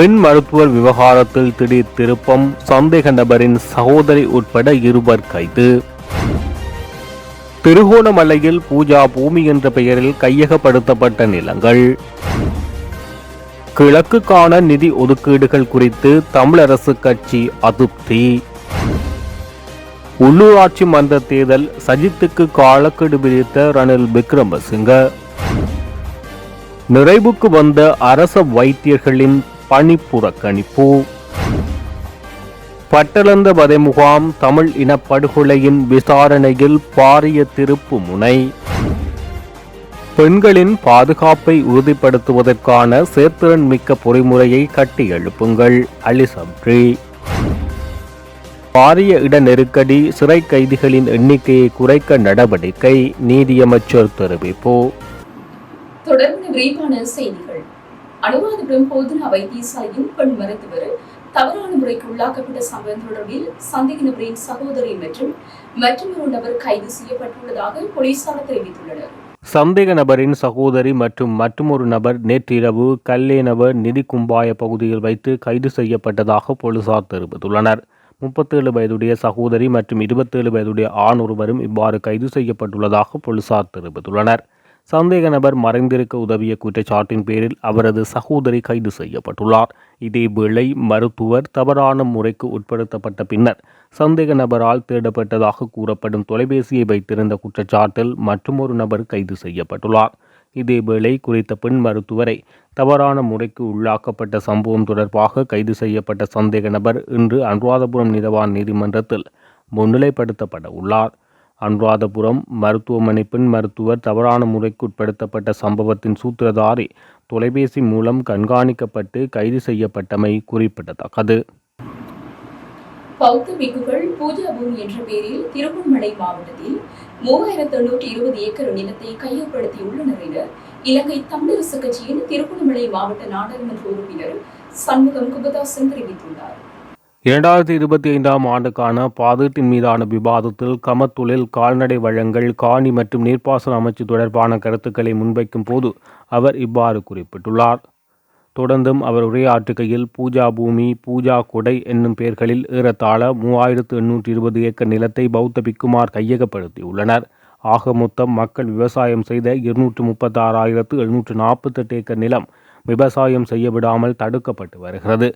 பெண் மருத்துவர் விவகாரத்தில் திடீர் திருப்பம் சந்தேக நபரின் சகோதரி உட்பட இருவர் கைது. திருகோணமலையில் பூஜா பூமி என்ற பெயரில் கையகப்படுத்தப்பட்ட நிலங்கள். கிழக்குக்கான நிதி ஒதுக்கீடுகள் குறித்து தமிழரசு கட்சி அதிருப்தி. உள்ளூராட்சி மன்ற தேர்தல் சஜித்துக்கு காலக்கெடு விதித்த ரணில் விக்ரமசிங்க. நிறைவுக்கு வந்த அரச வைத்தியர்களின் பணிப்புறக்கணிப்பு. பட்டளந்த வதை முகாம் தமிழ் இனப்படுகொலையின் விசாரணையில் பாரிய திருப்பு முனை. பெண்களின் பாதுகாப்பை உறுதிப்படுத்துவதற்கான சேர்த்திறன் மிக்க பொறிமுறையை கட்டி எழுப்புங்கள் அலிசப்ரி. பாரிய இட நெருக்கடி சிறை கைதிகளின் எண்ணிக்கையை குறைக்க நடவடிக்கை நீதியமைச்சர் தெரிவிப்பு. தொடர்ந்து விரிவான செய்திகள். அனுராதபுரம் போதனா வைத்தியசாலையின் பெண் மருத்துவர் தவறான முறைக்கு உள்ளாக்கப்பட்ட சம்பவம் தொடர்பில் சந்தேக நபரின் சகோதரி மற்றும் மற்றொரு நபர் கைது செய்யப்பட்டுள்ளதாக போலீசார் தெரிவித்துள்ளனர். சந்தேக நபரின் சகோதரி மற்றும் மற்றுமொரு நபர் நேற்றிரவு கல்லேனவர் நிதி கும்பாய பகுதியில் வைத்து கைது செய்யப்பட்டதாக போலீசார் தெரிவித்துள்ளனர். முப்பத்தேழு வயதுடைய சகோதரி மற்றும் இருபத்தேழு வயதுடைய ஆண் ஒருவரும் இவ்வாறு கைது செய்யப்பட்டுள்ளதாக போலீசார் தெரிவித்துள்ளனர். சந்தேக நபர் மறைந்திருக்க உதவிய குற்றச்சாட்டின் பேரில் அவரது சகோதரி கைது செய்யப்பட்டுள்ளார். இதேவேளை மருத்துவர் தவறான முறைக்கு உட்படுத்தப்பட்ட பின்னர் சந்தேக நபரால் தேடப்பட்டதாக கூறப்படும் தொலைபேசியை வைத்திருந்த குற்றச்சாட்டில் மற்றுமொரு நபர் கைது செய்யப்பட்டுள்ளார். இதேவேளை குறித்த பெண் மருத்துவரை தவறான முறைக்கு உள்ளாக்கப்பட்ட சம்பவம் தொடர்பாக கைது செய்யப்பட்ட சந்தேக நபர் இன்று அனுராதபுரம் நீதவான் நீதிமன்றத்தில் முன்னிலைப்படுத்தப்பட உள்ளார். அனுராதபுரம் மருத்துவமனை பெண் மருத்துவர் தவறான முறைக்கு உட்படுத்தப்பட்ட சம்பவத்தின் சூத்திரதாரி தொலைபேசி மூலம் கண்காணிக்கப்பட்டு கைது செய்யப்பட்டமை குறிப்பிடத்தக்கது. பௌத்த பிக்குகள் பூஜா பூமி என்ற பெயரில் திருவண்ணாமலை மாவட்டத்தில் மூவாயிரத்து எண்ணூற்றி இருபது ஏக்கர் நிலத்தை கையகப்படுத்தியுள்ளனர் என இலங்கை தமிழரசு கட்சியின் திருவண்ணாமலை மாவட்ட நாடாளுமன்ற உறுப்பினர் சண்முகம் குபதாசன் தெரிவித்துள்ளார். இரண்டாயிரத்தி இருபத்தி ஐந்தாம் ஆண்டுக்கான பாதீட்டின் மீதான விவாதத்தில் கமத்தொழில் கால்நடை வழங்கல் காணி மற்றும் நீர்ப்பாசன அமைச்சு தொடர்பான கருத்துக்களை முன்வைக்கும் போது அவர் இவ்வாறு குறிப்பிட்டுள்ளார். தொடர்ந்தும் அவர் உரையாற்றுகையில் பூஜா பூமி பூஜா கொடை என்னும் பெயர்களில் ஏறத்தாழ மூவாயிரத்து எண்ணூற்றி இருபது ஏக்கர் நிலத்தை பௌத்த பிக்குமார் கையகப்படுத்தியுள்ளனர். ஆக மொத்தம் மக்கள் விவசாயம் செய்த இருநூற்று முப்பத்தாறாயிரத்து எழுநூற்று நாற்பத்தெட்டு ஏக்கர் நிலம் விவசாயம் செய்ய விடாமல் தடுக்கப்பட்டு வருகிறது.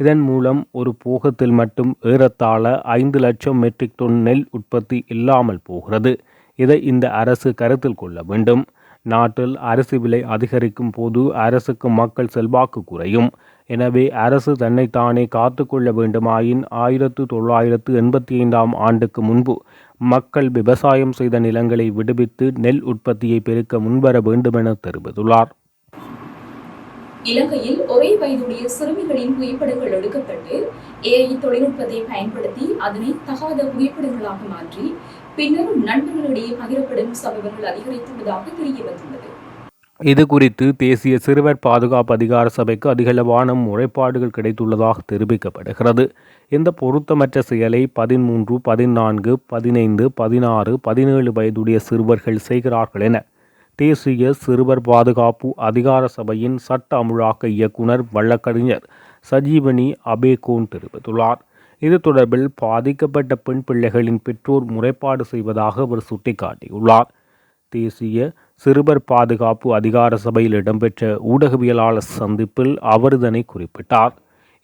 இதன் மூலம் ஒரு போகத்தில் மட்டும் ஏறத்தாழ ஐந்து லட்சம் மெட்ரிக் டன் நெல் உற்பத்தி இல்லாமல் போகிறது. இதை இந்த அரசு கருத்தில் கொள்ள வேண்டும். நாட்டில் அரிசி விலை அதிகரிக்கும் போது அரசுக்கு மக்கள் செல்வாக்கு குறையும். எனவே அரசு தன்னைத்தானே காத்துக்கொள்ள வேண்டுமாயின் ஆயிரத்து தொள்ளாயிரத்து எண்பத்தி ஐந்தாம் ஆண்டுக்கு முன்பு மக்கள் விவசாயம் செய்த நிலங்களை விடுவித்து நெல் உற்பத்தியை பெருக்க முன்வர வேண்டுமென தெரிவித்துள்ளார். இலங்கையில் ஒரே வயதுடைய சிறுமிகளின் புகைப்படங்கள் எடுக்கப்பட்டு ஏஐ தொழில்நுட்பத்தை பயன்படுத்தி அதனை தகாத புகைப்படங்களாக மாற்றி பின்னர் நண்பர்களிடையே பகிரப்படும் சம்பவங்கள் அதிகரித்துள்ளதாக தெரிய வந்துள்ளது. இது குறித்து தேசிய சிறுவர் பாதுகாப்பு அதிகார சபைக்கு அதிகளவான முறைப்பாடுகள் கிடைத்துள்ளதாக தெரிவிக்கப்படுகிறது. இந்த பொருத்தமற்ற செயலை பதிமூன்று பதினான்கு பதினைந்து பதினாறு பதினேழு வயதுடைய சிறுவர்கள் செய்கிறார்கள் என தேசிய சிறுவர் பாதுகாப்பு அதிகார சபையின் சட்ட அமுலாக்க இயக்குனர் வழக்கறிஞர் சஜீவனி அபேகோன் தெரிவித்துள்ளார். இது தொடர்பில் பாதிக்கப்பட்ட பெண் பிள்ளைகளின் பெற்றோர் முறைப்பாடு செய்வதாக அவர் சுட்டிக்காட்டியுள்ளார். தேசிய சிறுவர் பாதுகாப்பு அதிகார சபையில் இடம்பெற்ற ஊடகவியலாளர் சந்திப்பில் அவர் இதனை குறிப்பிட்டார்.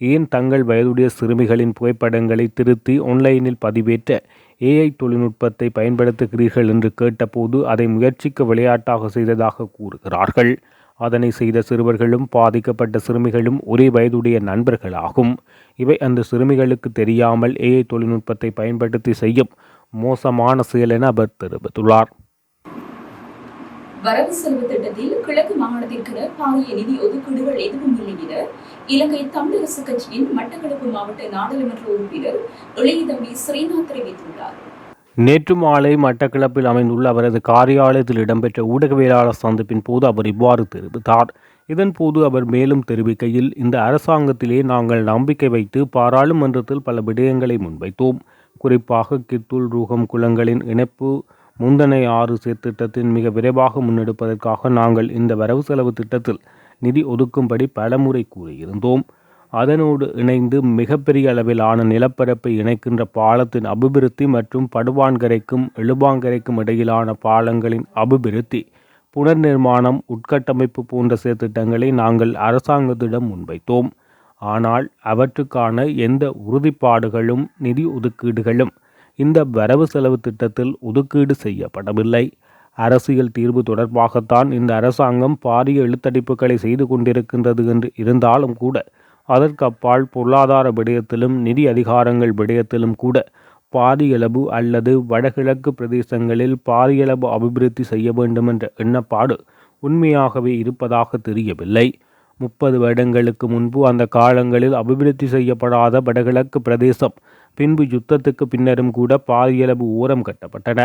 ஏன் தங்கள் வயதுடைய சிறுமிகளின் புகைப்படங்களை திருத்தி ஆன்லைனில் பதிவேற்ற ஏஐ தொழில்நுட்பத்தை பயன்படுத்துகிறீர்கள் என்று கேட்டபோது அதை முயற்சிக்க விளையாட்டாக செய்ததாக கூறுகிறார்கள். அதனை செய்த சிறுவர்களும் பாதிக்கப்பட்ட சிறுமிகளும் ஒரே வயதுடைய நண்பர்களாகும். இவை அந்த சிறுமிகளுக்கு தெரியாமல் ஏஐ தொழில்நுட்பத்தை பயன்படுத்தி செய்யும் மோசமான செயல் என அவர் தெரிவித்துள்ளார். வரவு செலவு திட்டத்தில் கிழக்கு மாகாணத்திற்கென பாரிய நிதி ஒதுக்கீடுகள் எதுவும் இல்லை என இலங்கை தமிழரசு கட்சியின் மட்டக்களப்பு மாவட்ட நாடாளுமன்ற உறுப்பினர் இளையதம்பி ஸ்ரீநாத் தெரிவித்துள்ளார். நேற்று மாலை மட்டக்களப்பில் அமைந்துள்ள அவரது காரியாலயத்தில் இடம்பெற்ற ஊடகவியலாளர் சந்திப்பின் போது அவர் இவ்வாறு தெரிவித்தார். இதன்போது அவர் மேலும் தெரிவிக்கையில் இந்த அரசாங்கத்திலே நாங்கள் நம்பிக்கை வைத்து பாராளுமன்றத்தில் பல விடயங்களை முன்வைத்தோம். குறிப்பாக கித்துல் ரூகம் குளங்களின் இணைப்பு முந்தனை ஆறு சீர்திட்டத்தின் மிக விரைவாக முன்னெடுப்பதற்காக நாங்கள் இந்த வரவு செலவு திட்டத்தில் நிதி ஒதுக்கும்படி பலமுறை கூறியிருந்தோம். அதனோடு இணைந்து மிகப்பெரிய அளவிலான நிலப்பரப்பை இணைக்கின்ற பாலத்தின் அபிவிருத்தி மற்றும் படுவான்கரைக்கும் எழுபாங்கரைக்கும் இடையிலான பாலங்களின் அபிவிருத்தி புனர் நிர்மாணம் உட்கட்டமைப்பு போன்ற செயற்திட்டங்களை நாங்கள் அரசாங்கத்திடம் முன்வைத்தோம். ஆனால் அவற்றுக்கான எந்த உறுதிப்பாடுகளும் நிதி ஒதுக்கீடுகளும் இந்த வரவு செலவு திட்டத்தில் ஒதுக்கீடு செய்யப்படவில்லை. அரசியல் தீர்வு தொடர்பாகத்தான் இந்த அரசாங்கம் பாரிய எழுத்தடிப்புகளை செய்து கொண்டிருக்கின்றது என்று இருந்தாலும் கூட அதற்கப்பால் பொருளாதார விடயத்திலும் நிதி அதிகாரங்கள் விடயத்திலும் கூட பாரியளவு அல்லது வடகிழக்கு பிரதேசங்களில் பாரியளவு அபிவிருத்தி செய்ய வேண்டும் என்ற எண்ணப்பாடு உண்மையாகவே இருப்பதாக தெரியவில்லை. முப்பது வருடங்களுக்கு முன்பு அந்த காலங்களில் அபிவிருத்தி செய்யப்படாத வடகிழக்கு பிரதேசம் பின்பு யுத்தத்துக்கு பின்னரும் கூட பாரியளவு ஓரம் கட்டப்பட்டன.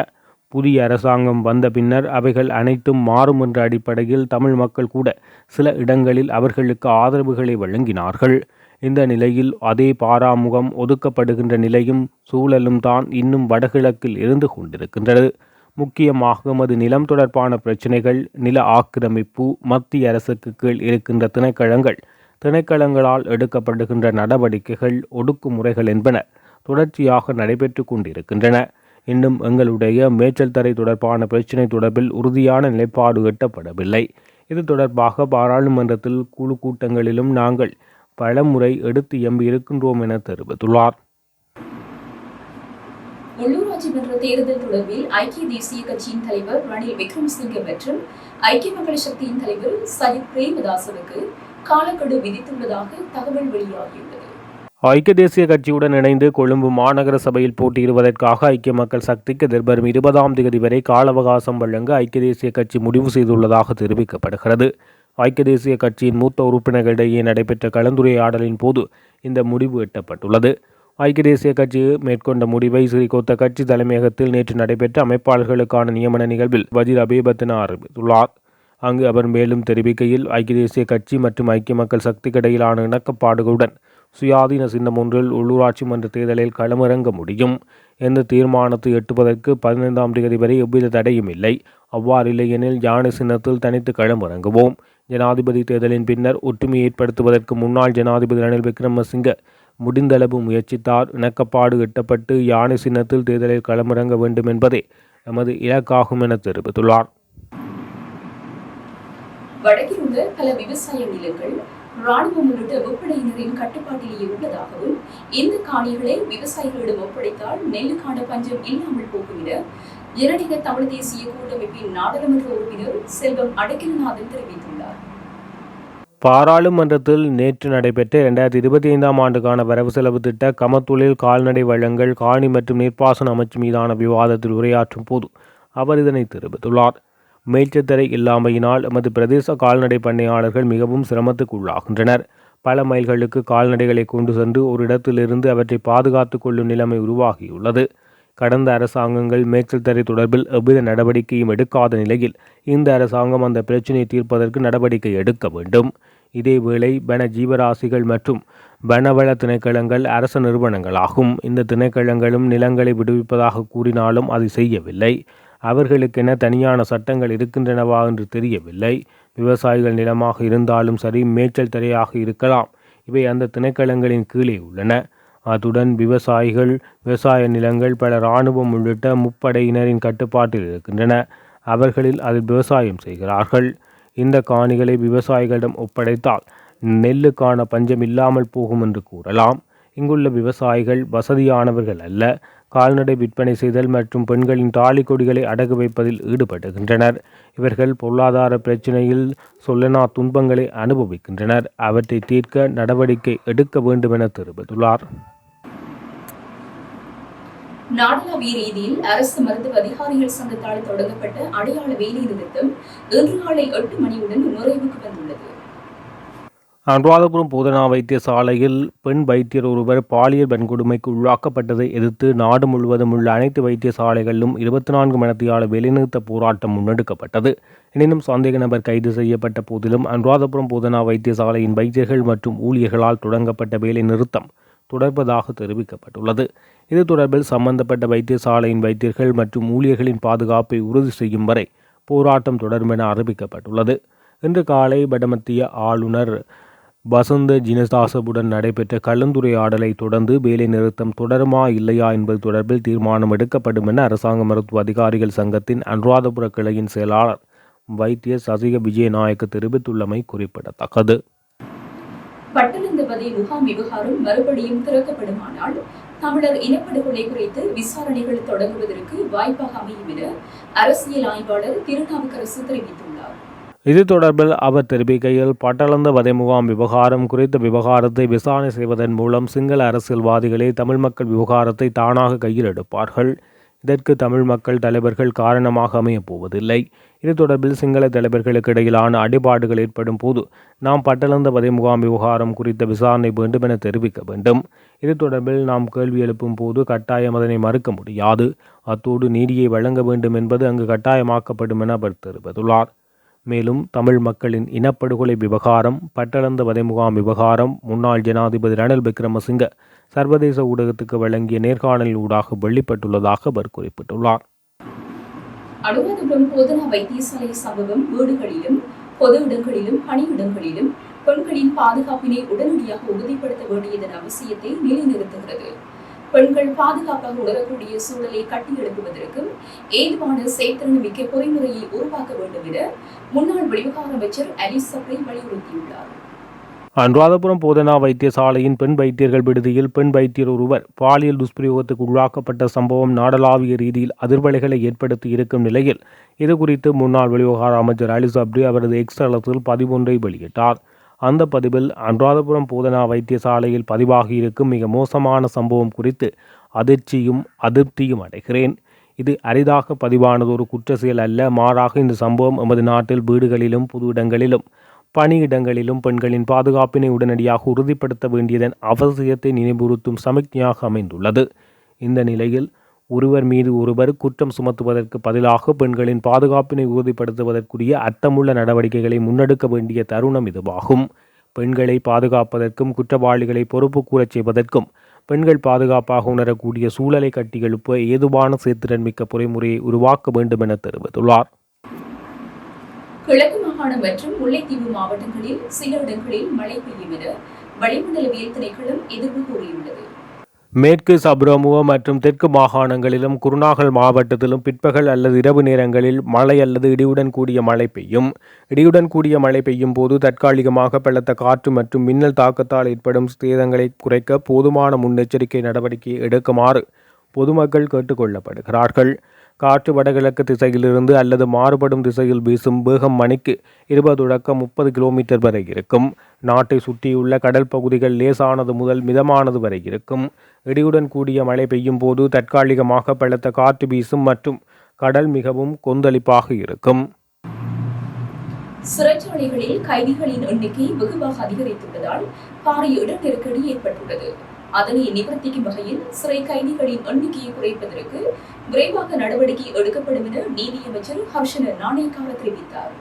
புதிய அரசாங்கம் வந்த பின்னர் அவைகள் அனைத்தும் மாறும் என்ற அடிப்படையில் தமிழ் மக்கள் கூட சில இடங்களில் அவர்களுக்கு ஆதரவுகளை வழங்கினார்கள். இந்த நிலையில் அதே பாராமுகம் ஒதுக்கப்படுகின்ற நிலையும் சூழலும் தான் இன்னும் வடகிழக்கில் இருந்து கொண்டிருக்கின்றது. முக்கியமாக எமது நிலம் தொடர்பான பிரச்சினைகள் நில ஆக்கிரமிப்பு மத்திய அரசுக்கு கீழ் இருக்கின்ற திணைக்களங்கள் திணைக்களங்களால் எடுக்கப்படுகின்ற நடவடிக்கைகள் ஒடுக்குமுறைகள் என்பன தொடர்ச்சியாக நடைபெற்று கொண்டிருக்கின்றன. இன்னும் எங்களுடைய மேய்ச்சல் தரை தொடர்பான பிரச்சினை தொடர்பில் உறுதியான நிலைப்பாடு எட்டப்படவில்லை. இது தொடர்பாக பாராளுமன்றத்தில் குழு கூட்டங்களிலும் நாங்கள் பலமுறை எடுத்து எம்பியிருக்கின்றோம் என தெரிவித்துள்ளார். உள்ளூராட்சி மன்ற தேர்தல் தொடர்பில் ஐக்கிய தேசிய கட்சியின் தலைவர் ரணில் விக்ரமசிங்கே மற்றும் ஐக்கிய மக்கள் சக்தியின் தலைவர் சஜித் பிரேமதாசனுக்கு காலக்கெடு விதித்துள்ளதாக தகவல் வெளியாகியுள்ளது. ஐக்கிய தேசிய கட்சியுடன் இணைந்து கொழும்பு மாநகர சபையில் போட்டியிடுவதற்காக ஐக்கிய மக்கள் சக்திக்கு எதிர்வரும் இருபதாம் தேதி வரை கால அவகாசம் வழங்க ஐக்கிய தேசிய கட்சி முடிவு செய்துள்ளதாக தெரிவிக்கப்படுகிறது. ஐக்கிய தேசிய கட்சியின் மூத்த உறுப்பினர்களிடையே நடைபெற்ற கலந்துரையாடலின் போது இந்த முடிவு எட்டப்பட்டுள்ளது. ஐக்கிய தேசிய கட்சி மேற்கொண்ட முடிவை சிறிகோத்த கட்சி தலைமையகத்தில் நேற்று நடைபெற்ற அமைப்பாளர்களுக்கான நியமன நிகழ்வில் வஜீர் அபேபத்தின அறிவித்துள்ளார். அங்கு அவர் மேலும் தெரிவிக்கையில் ஐக்கிய தேசிய கட்சி மற்றும் ஐக்கிய மக்கள் சக்திக்கு இடையிலான இணக்கப்பாடுகளுடன் சுயாதீன சின்னம் ஒன்றில் உள்ளூராட்சி மன்ற தேர்தலில் களமிறங்க முடியும். எந்த தீர்மானத்தை எட்டுவதற்கு பதினைந்தாம் தேதி வரை எவ்வித தடையும் இல்லை. அவ்வாறில்லை எனில் யானை சின்னத்தில் தனித்து களமிறங்குவோம். ஜனாதிபதி தேர்தலின் பின்னர் ஒற்றுமை ஏற்படுத்துவதற்கு முன்னாள் ஜனாதிபதி ரணில் விக்ரமசிங்க முடிந்தளவு முயற்சித்தார். இணக்கப்பாடு எட்டப்பட்டு யானை சின்னத்தில் தேர்தலில் களமிறங்க வேண்டும் என்பதே எமது இலக்காகும் என தெரிவித்துள்ளார். வடக்கில் உள்ள பல விவசாய நிலங்கள் ராணுவம் உள்ளிட்ட முப்படையினரின் கட்டுப்பாட்டிலேயே உள்ளதாகவும் இந்த காணிகளை விவசாயிகளிடம் ஒப்படைத்தால் நெல்லுக்கான பஞ்சம் இல்லாமல் போகும் என ஜனநாயக தமிழ் தேசிய கூட்டமைப்பின் நாடாளுமன்ற உறுப்பினர் செல்வம் அடக்கிலநாதன் தெரிவித்துள்ளார். பாராளுமன்றத்தில் நேற்று நடைபெற்ற இரண்டாயிரத்தி இருபத்தி ஐந்தாம் ஆண்டுக்கான வரவு செலவு திட்ட கமத்தொழில் கால்நடை வளங்கள் காணி மற்றும் நீர்ப்பாசன அமைச்சு மீதான விவாதத்தில் உரையாற்றும் போது அவர் இதனை தெரிவித்துள்ளார். மேய்ச்சத்தரை இல்லாமையினால் எமது பிரதேச கால்நடை பண்ணையாளர்கள் மிகவும் சிரமத்துக்கு உள்ளாகின்றனர் பல மைல்களுக்கு கால்நடைகளை கொண்டு சென்று ஒரு இடத்திலிருந்து அவற்றை பாதுகாத்து கொள்ளும் நிலைமை உருவாகியுள்ளது. கடந்த அரசாங்கங்கள் மேய்ச்சல் தரை தொடர்பில் எவ்வித நடவடிக்கையும் எடுக்காத நிலையில் இந்த அரசாங்கம் அந்த பிரச்சினையை தீர்ப்பதற்கு நடவடிக்கை எடுக்க வேண்டும். இதேவேளை வன ஜீவராசிகள் மற்றும் வனவள திணைக்களங்கள் அரச நிறுவனங்களாகும். இந்த திணைக்களங்களும் நிலங்களை விடுவிப்பதாக கூறினாலும் அதை செய்யவில்லை. அவர்களுக்கென தனியான சட்டங்கள் இருக்கின்றனவா என்று தெரியவில்லை. விவசாயிகள் நிலமாக இருந்தாலும் சரி மேய்ச்சல் தரையாக இருக்கலாம். இவை அந்த திணைக்களங்களின் கீழே உள்ளன. அத்துடன் விவசாயிகள் விவசாய நிலங்கள் பல இராணுவம் உள்ளிட்ட முப்படையினரின் கட்டுப்பாட்டில் இருக்கின்றன. அவர்களில் அதில் விவசாயம் செய்கிறார்கள். இந்த காணிகளை விவசாயிகளிடம் ஒப்படைத்தால் நெல்லுக்கான பஞ்சம் இல்லாமல் போகும் என்று கூறலாம். இங்குள்ள விவசாயிகள் வசதியானவர்கள் அல்ல. கால்நடை விற்பனை செய்தல் மற்றும் பெண்களின் தாலி கொடிகளை அடகு வைப்பதில் ஈடுபடுகின்றனர் இவர்கள் பொருளாதார பிரச்சினையில் சொல்லனா துன்பங்களை அனுபவிக்கின்றனர். அவற்றை தீர்க்க நடவடிக்கை எடுக்க வேண்டும் என தெரிவித்துள்ளார். நாடளாவிய ரீதியில் அரசு மருத்துவ அதிகாரிகள் சங்கத்தால் தொடங்கப்பட்ட அடையாள வேலை நிறுத்தம் இன்று காலை எட்டு மணியுடன் நிறைவுக்கு வந்துள்ளது. அனுராதபுரம் போதனா வைத்தியசாலையில் பெண் வைத்தியர் ஒருவர் பாலியல் வன்கொடுமைக்கு உள்ளாக்கப்பட்டதை எதிர்த்து நாடு முழுவதும் உள்ள அனைத்து வைத்தியசாலைகளிலும் இருபத்தி நான்கு மணித்தியால வெளிநிறுத்த போராட்டம் முன்னெடுக்கப்பட்டது. எனினும் சந்தேக நபர் கைது செய்யப்பட்ட போதிலும் அனுராதபுரம் போதனா வைத்தியசாலையின் வைத்தியர்கள் மற்றும் ஊழியர்களால் தொடங்கப்பட்ட வேலை நிறுத்தம் தொடர்பதாக தெரிவிக்கப்பட்டுள்ளது. இது தொடர்பில் சம்பந்தப்பட்ட வைத்தியசாலையின் வைத்தியர்கள் மற்றும் ஊழியர்களின் பாதுகாப்பை உறுதி செய்யும் வரை போராட்டம் தொடரும் என அறிவிக்கப்பட்டுள்ளது. இன்று காலை வடமத்திய ஆளுநர் வசந்த ஜினதாசவுடன் நடைபெற்ற கலந்துரையாடலை தொடர்ந்து வேலை நிறுத்தம் தொடருமா இல்லையா என்பது தொடர்பில் தீர்மானம் எடுக்கப்படும் என அரசாங்க மருத்துவ அதிகாரிகள் சங்கத்தின் அனுராதபுர கிளையின் செயலாளர் வைத்திய சசிக விஜயநாயக்க தெரிவித்துள்ளமை குறிப்பிடத்தக்கது. பட்டணந்தவதை முகாம் விவகாரம் மறுபடியும் திறக்கப்படுமானால் தமிழர் இனப்படுகொலை குறித்து விசாரணைகள் தொடங்குவதற்கு வாய்ப்பாக அமையும் என அரசியல் ஆய்வாளர் திருநாவுக்கரசு தெரிவித்துள்ளார். இது தொடர்பில் அவர் தெரிவிக்கையில் பட்டளந்த வதை முகாம் விவகாரம் குறித்த விவகாரத்தை விசாரணை செய்வதன் மூலம் சிங்கள அரசியல்வாதிகளே தமிழ் மக்கள் விவகாரத்தை தானாக கையில் எடுப்பார்கள். இதற்கு தமிழ் மக்கள் தலைவர்கள் காரணமாக அமையப் போவதில்லை. இது தொடர்பில் சிங்கள தலைவர்களுக்கு இடையிலான அடிபாடுகள் ஏற்படும் போது நாம் பட்டளந்த வதை முகாம் விவகாரம் குறித்த விசாரணை வேண்டும் என தெரிவிக்க வேண்டும். இது தொடர்பில் நாம் கேள்வி எழுப்பும் போது கட்டாயம் அதனை மறுக்க முடியாது. அத்தோடு நீதியை வழங்க வேண்டும் என்பது அங்கு கட்டாயமாக்கப்படும் என அவர் தெரிவித்துள்ளார். மேலும் தமிழ் மக்களின் இனப்படுகொலை விவகாரம் பட்டளந்த வதை முகாம் விவகாரம் முன்னாள் ஜனாதிபதி ரணில் விக்ரமசிங்க சர்வதேச ஊடகத்துக்கு வழங்கிய நேர்காணலில் ஊடாக வெளிப்பட்டுள்ளதாக அவர் குறிப்பிட்டுள்ளார். அனுராதபுரம் போதனா வைத்தியசாலை சம்பவம் வீடுகளிலும் பொது இடங்களிலும் பணியிடங்களிலும் பெண்களின் பாதுகாப்பினை உடனடியாக உறுதிப்படுத்த வேண்டியதன் அவசியத்தை நிலைநிறுத்துகிறது. பெண்கள் பாதுகாப்பாக உணரக்கூடிய சூழலை கட்டியெழுப்புவதற்கும் ஏதுவான செயற்திறன் மிக்க பொறிமுறையை உருவாக்க வேண்டும் என முன்னாள் வெளிவிவகார அமைச்சர் அலிஸ் சப்ரை வலியுறுத்தியுள்ளார். அனுராதபுரம் போதனா வைத்தியசாலையின் பெண் வைத்தியர்கள் விடுதியில் பெண் வைத்தியர் ஒருவர் பாலியல் துஷ்பிரயோகத்துக்கு உள்ளாக்கப்பட்ட சம்பவம் நாடளாவிய ரீதியில் அதிர்வலைகளை ஏற்படுத்தி இருக்கும் நிலையில் இதுகுறித்து முன்னாள் வெளிவிவகார அமைச்சர் அலிஸ் சப்ரி அவரது எக்ஸ் தளத்தில் பதிவொன்றை வெளியிட்டார். அந்த பதிவில் அனுராதபுரம் பூதனா வைத்தியசாலையில் பதிவாகியிருக்கும் மிக மோசமான சம்பவம் குறித்து அதிர்ச்சியும் அதிருப்தியும் அடைகிறேன். இது அரிதாக பதிவானதொரு குற்ற செயல் அல்ல. மாறாக இந்த சம்பவம் எமது நாட்டில் வீடுகளிலும் பொது இடங்களிலும் பணியிடங்களிலும் பெண்களின் பாதுகாப்பினை உடனடியாக உறுதிப்படுத்த வேண்டியதன் அவசியத்தை நினைவுறுத்தும் சமிக்ஞையாக அமைந்துள்ளது. இந்த நிலையில் ஒருவர் மீது ஒருவர் குற்றம் சுமத்துவதற்கு பதிலாக பெண்களின் பாதுகாப்பினை உறுதிப்படுத்துவதற்குரிய அர்த்தமுள்ள நடவடிக்கைகளை முன்னெடுக்க வேண்டிய தருணம் இதுவாகும். பெண்களை பாதுகாப்பதற்கும் குற்றவாளிகளை பொறுப்பு கூறச் செய்வதற்கும் பெண்கள் பாதுகாப்பாக உணரக்கூடிய சூழலை கட்டியெழுப்ப ஏதுவான சேர்த்திறன் மிக்க பொறிமுறையை உருவாக்க வேண்டும் என தெரிவித்துள்ளார். கிழக்கு மாகாணம் மற்றும் முல்லைத்தீவு மாவட்டங்களில் சில இடங்களில் மழை பெய்யும் என வளிமண்டலவியல் திணைக்களம் எதிர்ப்பு கூறியுள்ளது. மேற்கு சப்ரமுவ மற்றும் தெற்கு மாகாணங்களிலும் குருநாகல் மாவட்டத்திலும் பிற்பகல் அல்லது இரவு நேரங்களில் மழை அல்லது இடியுடன் கூடிய மழை பெய்யும். இடியுடன் கூடிய மழை பெய்யும் போது தற்காலிகமாக பலத்த காற்று மற்றும் மின்னல் தாக்கத்தால் ஏற்படும் சேதங்களை குறைக்க போதுமான முன்னெச்சரிக்கை நடவடிக்கை எடுக்குமாறு பொதுமக்கள் கேட்டுக்கொள்ளப்படுகிறார்கள். காற்று வடகிழக்கு திசையிலிருந்து அல்லது மாறுபடும் திசையில் வீசும் வேகம் மணிக்கு இருபது தொடக்கம் முப்பது கிலோமீட்டர் வரை இருக்கும். நாட்டை சுற்றியுள்ள கடல் பகுதிகள் லேசானது முதல் மிதமானது வரை இருக்கும். இடியுடன் கூடிய மழை பெய்யும் போது தற்காலிகமாக பலத்த காற்று வீசும் மற்றும் கடல் மிகவும் கொந்தளிப்பாக இருக்கும். சிறைச்சாலைகளில் கைதிகளின் எண்ணிக்கை வெகுவாக அதிகரித்துள்ளதால் பாரிய இட நெருக்கடி ஏற்பட்டுள்ளது. அதனை நிவர்த்திக்கும் வகையில் சிறை கைதிகளின் எண்ணிக்கையை குறைப்பதற்கு விரைவாக நடவடிக்கை எடுக்கப்படும் என நீதியமைச்சர் ஹர்ஷன நாணயக்கார தெரிவித்தார்.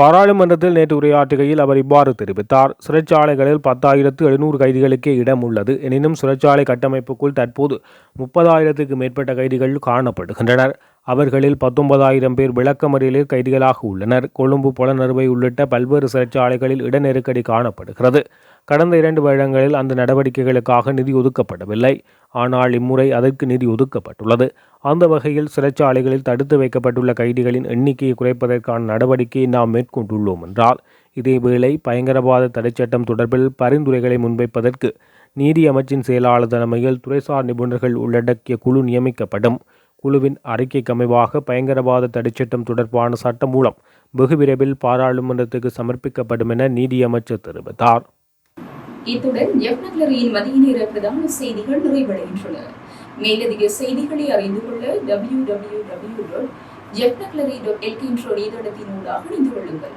பாராளுமன்றத்தில் நேற்று உரையாற்றுகையில் அவர் இவ்வாறு தெரிவித்தார். சிறைச்சாலைகளில் பத்தாயிரத்து எழுநூறு கைதிகளுக்கே இடம் உள்ளது. எனினும் சிறைச்சாலை கட்டமைப்புக்குள் தற்போது முப்பதாயிரத்துக்கு மேற்பட்ட கைதிகள் காணப்படுகின்றனர். அவர்களில் பத்தொன்பதாயிரம் பேர் விளக்கமறியலில் கைதிகளாக உள்ளனர். கொழும்பு புலனறுவை உள்ளிட்ட பல்வேறு சிறைச்சாலைகளில் இட நெருக்கடி காணப்படுகிறது. கடந்த இரண்டு வருடங்களில் அந்த நடவடிக்கைகளுக்காக நிதி ஒதுக்கப்படவில்லை. ஆனால் இம்முறை அதற்கு நிதி ஒதுக்கப்பட்டுள்ளது. அந்த வகையில் சிறைச்சாலைகளில் தடுத்து வைக்கப்பட்டுள்ள கைதிகளின் எண்ணிக்கையை குறைப்பதற்கான நடவடிக்கையை நாம் மேற்கொண்டுள்ளோம் என்றால் இதேவேளை பயங்கரவாத தடைச்சட்டம் தொடர்பில் பரிந்துரைகளை முன்வைப்பதற்கு நீதி அமைச்சின் செயலாளர் தலைமையில் துறைசார் நிபுணர்கள் உள்ளடக்கிய குழு நியமிக்கப்படும். குழுவின் அறிக்கைக்கு அமைவாக பயங்கரவாத தடைச்சட்டம் தொடர்பான சட்டம் மூலம் வெகு விரைவில் பாராளுமன்றத்துக்கு சமர்ப்பிக்கப்படும் என நீதியமைச்சர் தெரிவித்தார். இத்துடன் எஃப் நகரின் மதிய நேர பிரதான செய்திகள் நிறைவடைகின்றன. மேலதிக செய்திகளை அறிந்து கொள்ள டபிள்யூ டபிள்யூ டபிள்யூ டாட் ஜெஃப்னக்லரி டாட் எல்கே என்ற இணையதளத்தினூடாக இணைந்து கொள்ளுங்கள்.